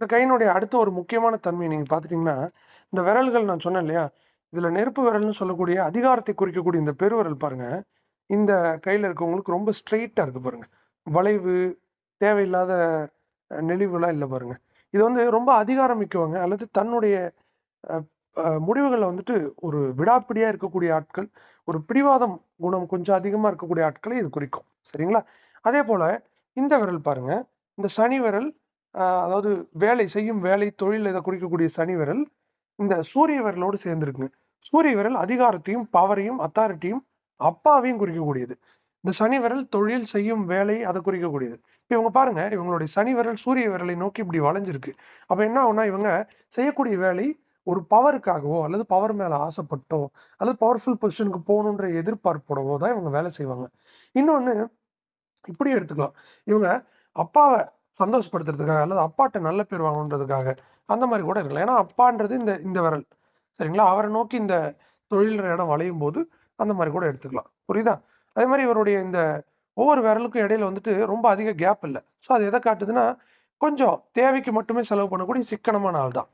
இந்த கையினுடைய அடுத்த ஒரு முக்கியமான தன்மை நீங்க பாத்துட்டீங்கன்னா இந்த விரல்கள் நான் சொன்னேன் இல்லையா? இதுல நெருப்பு விரல்னு சொல்லக்கூடிய அதிகாரத்தை குறிக்கக்கூடிய இந்த பெருவிரல் பாருங்க. இந்த கையில இருக்கவங்களுக்கு ரொம்ப ஸ்ட்ரெயிட்டா இருக்கு பாருங்க. வளைவு தேவையில்லாத நெளிவுலாம் இல்லை பாருங்க. இது வந்து ரொம்ப அதிகாரம் மிக்கவங்க அல்லது தன்னுடைய அஹ், அஹ், முடிவுகள்ல வந்துட்டு ஒரு விடாப்பிடியா இருக்கக்கூடிய ஆட்கள் ஒரு பிடிவாதம் குணம் கொஞ்சம் அதிகமா இருக்கக்கூடிய ஆட்களை இது குறிக்கும். சரிங்களா? அதே போல இந்த விரல் பாருங்க. இந்த சனி விரல் அதாவது வேலை செய்யும் வேலை தொழில் இதை குறிக்கக்கூடிய சனி விரல் இந்த சூரிய விரலோடு சேர்ந்திருக்குங்க சூரிய விரல் அதிகாரத்தையும் பவரையும் அத்தாரிட்டியும் அப்பாவையும் குறிக்கக்கூடியது. இந்த சனி விரல் தொழில் செய்யும் வேலை அதை குறிக்கக்கூடியது. இவங்க பாருங்க இவங்களுடைய சனி விரல் சூரிய விரலை நோக்கி இப்படி வளைஞ்சிருக்கு. அப்ப என்ன ஆகும்னா இவங்க செய்யக்கூடிய வேலை ஒரு பவருக்காகவோ அல்லது பவர் மேல ஆசைப்பட்டோ அல்லது பவர்ஃபுல் பொசிஷனுக்கு போகணுன்ற எதிர்பார்ப்போடவோ தான் இவங்க வேலை செய்வாங்க. இன்னொன்னு இப்படி எடுத்துக்கலாம். இவங்க அப்பாவை சந்தோஷப்படுத்துறதுக்காக அல்லது அப்பாட்ட நல்ல பேர் வாங்கணுன்றதுக்காக அந்த மாதிரி கூட இருக்கலாம். ஏன்னா அப்பான்றது இந்த இந்த விரல். சரிங்களா? அவரை நோக்கி இந்த தொழில் இடம் வளையும் போது அந்த மாதிரி கூட எடுத்துக்கலாம். புரியுதா? அதே மாதிரி இவருடைய இந்த ஒவ்வொரு விரலுக்கும் இடையில வந்துட்டு ரொம்ப அதிக கேப் இல்லை. ஸோ அது எதை காட்டுதுன்னா கொஞ்சம் தேவைக்கு மட்டுமே செலவு பண்ணக்கூடிய சிக்கனமான ஆள் தான்